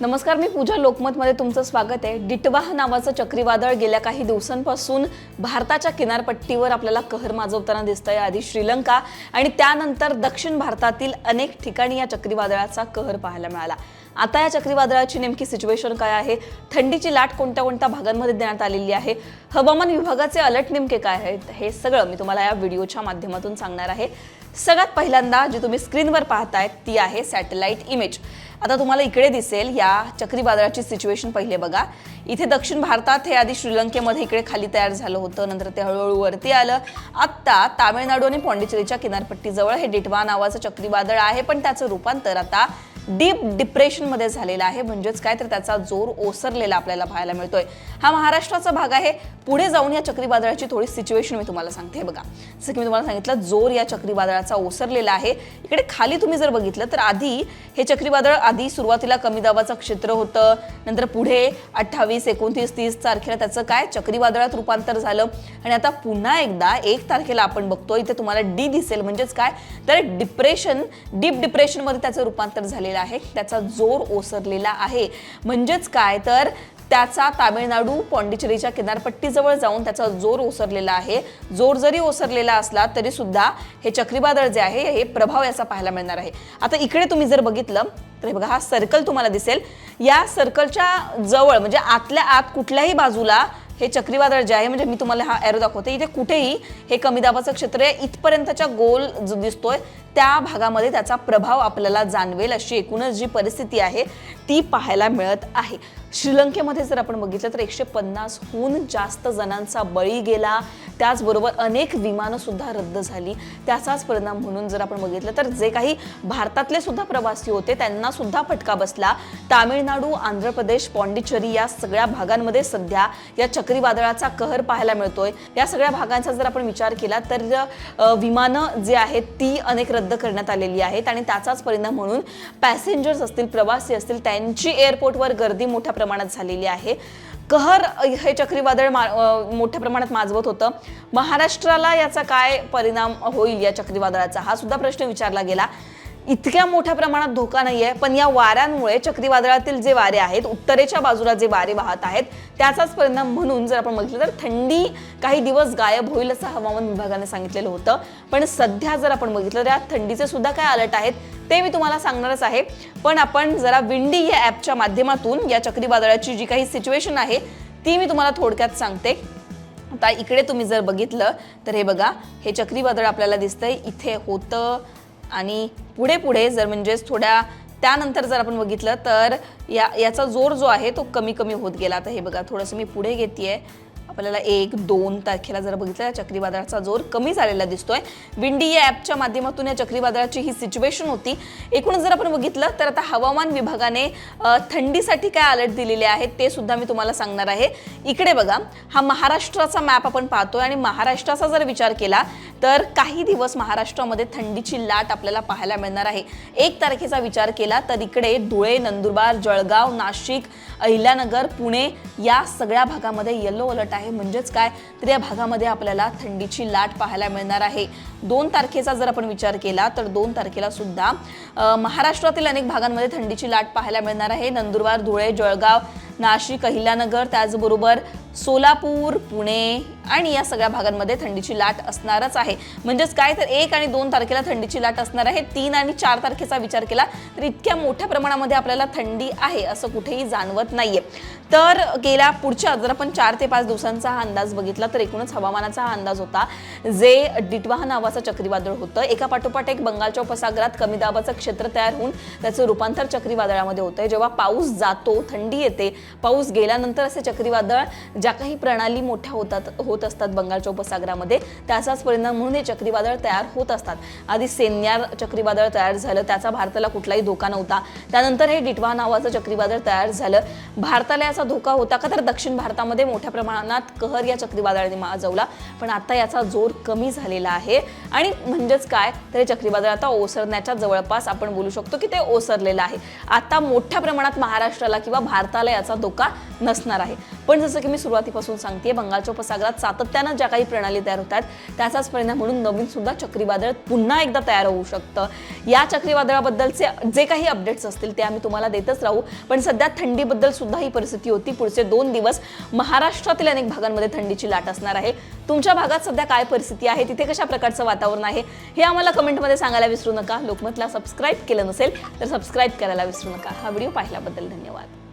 नमस्कार मी पूजा लोकमतमध्ये तुमचं स्वागत आहे. डिटवाह नावाचं चक्रीवादळ गेल्या काही दिवसांपासून भारताच्या किनारपट्टीवर आपल्याला कहर माजवताना दिसतंय आधी श्रीलंका आणि त्यानंतर दक्षिण भारतातील अनेक ठिकाणी या चक्रीवादळाचा कहर पाहायला मिळाला. आता या चक्रीवादळाची नेमकी सिच्युएशन काय आहे? थंडीची लाट कोणत्या कोणत्या भागांमध्ये देण्यात आलेली आहे? हवामान विभागाचे अलर्ट नेमके काय आहेत? हे सगळं मी तुम्हाला या व्हिडिओच्या माध्यमातून सांगणार आहे. सगळ्यात पहिल्यांदा जी तुम्ही स्क्रीनवर पाहताय ती आहे सॅटेलाइट इमेज. आता तुम्हाला इकडे दिसेल या चक्रीवादळाची सिच्युएशन पहिले बघा. इथे दक्षिण भारतात हे आधी श्रीलंकेमध्ये इकडे खाली तयार झालं होतं नंतर ते हळूहळू वरती आलं. आत्ता तामिळनाडू आणि पॉंडिचेरीच्या किनारपट्टीजवळ हे डिटवा नावाचं चक्रीवादळ आहे पण त्याचं रूपांतर आता डीप डिप्रेशनमध्ये झालेला आहे. म्हणजेच काय तर त्याचा जोर ओसरलेला आपल्याला पाहायला मिळतोय. हा महाराष्ट्राचा भाग आहे. पुढे जाऊन या चक्रीवादळाची थोडी सिच्युएशन मी तुम्हाला सांगते. बघा जसं की मी तुम्हाला सांगितलं जोर या चक्रीवादळाचा ओसरलेला आहे. इकडे खाली तुम्ही जर बघितलं तर आधी हे चक्रीवादळ आधी सुरुवातीला कमी दाबाचं क्षेत्र होतं. नंतर पुढे अठ्ठावीस एकोणतीस तीस तारखेला त्याचं काय? चक्रीवादळात रूपांतर झालं. आणि आता पुन्हा एकदा एक तारखेला आपण बघतो इथे तुम्हाला डी दिसेल. म्हणजेच काय? तर डिप्रेशन डीप डिप्रेशनमध्ये त्याचं रूपांतर झालेलं आहे. त्याचा जोर ओसरलेला आहे. म्हणजेच काय? तर त्याचा तामिळनाडू पॉंडिचेरीच्या किनारपट्टीजवळ जाऊन त्याचा जोर ओसरलेला आहे. जोर जरी ओसरलेला असला तरी सुद्धा हे चक्रीवादळ जे आहे हे प्रभाव याचा पाहायला मिळणार आहे. आता इकडे तुम्ही जर बघितलं तर हे बघा हा सर्कल तुम्हाला दिसेल. या सर्कलच्या जवळ म्हणजे आतल्या आत कुठल्याही बाजूला हे चक्रीवादळ जे आहे म्हणजे मी तुम्हाला हा एरो दाखवते इथे कुठेही हे कमी दाबाचं क्षेत्र आहे इथपर्यंतच्या गोल जो दिसतोय त्या भागामध्ये त्याचा प्रभाव आपल्याला जाणवेल अशी एकूणच जी परिस्थिती आहे ती पाहायला मिळत आहे. श्रीलंकेमध्ये जर आपण बघितलं तर एकशे पन्नासहून जास्त जणांचा बळी गेला त्याचबरोबर अनेक विमानं सुद्धा रद्द झाली. त्याचाच परिणाम म्हणून जर आपण बघितलं तर जे काही भारतातले सुद्धा प्रवासी होते त्यांना सुद्धा फटका बसला. तामिळनाडू आंध्र प्रदेश पॉंडिचेरी या सगळ्या भागांमध्ये सध्या या चक्रीवादळाचा कहर पाहायला मिळतोय. या सगळ्या भागांचा जर आपण विचार केला तर विमानं जे आहेत ती अनेक रद्द करण्यात आलेली आहेत आणि त्याचाच परिणाम म्हणून पॅसेंजर्स असतील प्रवासी असतील त्यांची एअरपोर्टवर गर्दी मोठ्या प्रमाणात झालेली आहे. कहर हे चक्रीवादळ मा मोठ्या प्रमाणात माजवत होतं. महाराष्ट्राला याचा काय परिणाम होईल या चक्रीवादळाचा? हा सुद्धा प्रश्न विचारला गेला. इतक्या मोठ्या प्रमाणात धोका नाही आहे पण या वाऱ्यांमुळे चक्रीवादळातील जे वारे आहेत उत्तरेच्या बाजूला जे वारे वाहत आहेत त्याचाच परिणाम म्हणून जर आपण बघितलं तर थंडी काही दिवस गायब होईल असं हवामान विभागाने सांगितलेलं होतं. पण सध्या जर आपण बघितलं तर या थंडीचे सुद्धा काय अलर्ट आहेत? ते मी तुम्हाला सांगणारच आहे. पण आपण जरा विंडी या ॲपच्या माध्यमातून या चक्रीवादळाची जी काही सिच्युएशन आहे ती मी तुम्हाला थोडक्यात सांगते. आता इकडे तुम्ही जर बघितलं तर हे बघा हे चक्रीवादळ आपल्याला दिसतंय. इथे होतं आणि पुढे पुढे जर म्हणजेच थोड्या त्यानंतर जर आपण बघितलं तर या याचा जोर जो आहे तो कमी कमी होत गेला. आता हे बघा थोडंसं मी पुढे घेते आपल्याला एक दोन तारखेला जर बघितलं या चक्रीवादळाचा जोर कमी झालेला दिसतोय. विंडी या ॲपच्या माध्यमातून या चक्रीवादळाची ही सिच्युएशन होती. एकूणच जर आपण बघितलं तर आता हवामान विभागाने थंडीसाठी काय अलर्ट दिलेले आहेत ते सुद्धा मी तुम्हाला सांगणार आहे. इकडे बघा हा महाराष्ट्राचा मॅप आपण पाहतोय आणि महाराष्ट्राचा जर विचार केला तर काही दिवस महाराष्ट्रामध्ये थंडीची लाट आपल्याला पाहायला मिळणार आहे. एक तारखेचा विचार केला तर इकडे धुळे नंदुरबार जळगाव नाशिक अहिल्यानगर पुणे या सगळ्या भागामध्ये येलो अलर्ट आहे. म्हणजेच काय? तर या भागामध्ये आपल्याला थंडीची लाट पाहायला मिळणार आहे. दोन तारखेचा जर आपण विचार केला तर दोन तारखेला सुद्धा महाराष्ट्रातील अनेक भागांमध्ये थंडीची लाट पाहायला मिळणार आहे. नंदुरबार धुळे जळगाव नाशिक अहिल्यानगर त्याचबरोबर सोलापूर पुणे आणि या सगळ्या भागांमध्ये थंडीची लाट असणारच आहे. म्हणजेच काय तर एक आणि दोन तारखेला थंडीची लाट असणार आहे. तीन आणि चार तारखेचा विचार केला तर इतक्या मोठ्या प्रमाणामध्ये आपल्याला थंडी आहे असं कुठेही जाणवत नाहीये. तर गेल्या पुढच्या जर आपण चार ते पाच दिवसांचा हा अंदाज बघितला तर एकूणच हवामानाचा हा अंदाज होता जे डिटवाह नावाचं चक्रीवादळ होतं. एका पाठोपाठ एक बंगालच्या उपसागरात कमी दाबाचं क्षेत्र तयार होऊन त्याचं रूपांतर चक्रीवादळामध्ये होतं जेव्हा पाऊस जातो थंडी येते पाऊस गेल्यानंतर असे चक्रीवादळ ज्या काही प्रणाली मोठ्या होतात होत असतात बंगालच्या उपसागरामध्ये त्याचाच परिणाम म्हणून हे चक्रीवादळ तयार होत असतात. आधी सेन्यार चक्रीवादळ तयार झालं त्याचा भारताला कुठलाही धोका नव्हता. त्यानंतर हे डिटवा नावाचं चक्रीवादळ तयार झालं. भारताला याचा धोका होता का तर दक्षिण भारतामध्ये मोठ्या प्रमाणात कहर या चक्रीवादळाने माजवला. पण आता याचा जोर कमी झालेला आहे. आणि म्हणजेच काय? तर हे चक्रीवादळ आता ओसरण्याच्या जवळपास आपण बोलू शकतो की ते ओसरलेलं आहे. आता मोठ्या प्रमाणात महाराष्ट्राला किंवा भारताला याचा धोका नसणार आहे. पण जसं की मी सुरुवातीपासून सांगते बंगालच्या उपसागरात सातत्यानं ज्या काही प्रणाली तयार होतात त्याचाच परिणाम म्हणून नवीन सुद्धा चक्रीवादळ पुन्हा एकदा तयार होऊ शकतं. या चक्रीवादळाबद्दलचे जे काही अपडेट्स असतील ते आम्ही तुम्हाला देतच राहू. पण सध्या थंडीबद्दल सुद्धा ही परिस्थिती होती. पुढचे दोन दिवस महाराष्ट्रातील अनेक भागांमध्ये थंडीची लाट असणार आहे. तुमच्या भागात सध्या काय परिस्थिती आहे? तिथे कशा प्रकारचं वातावरण आहे? हे आम्हाला कमेंटमध्ये सांगायला विसरू नका. लोकमतला सबस्क्राईब केलं नसेल तर सबस्क्राईब करायला विसरू नका. हा व्हिडिओ पाहिल्याबद्दल धन्यवाद.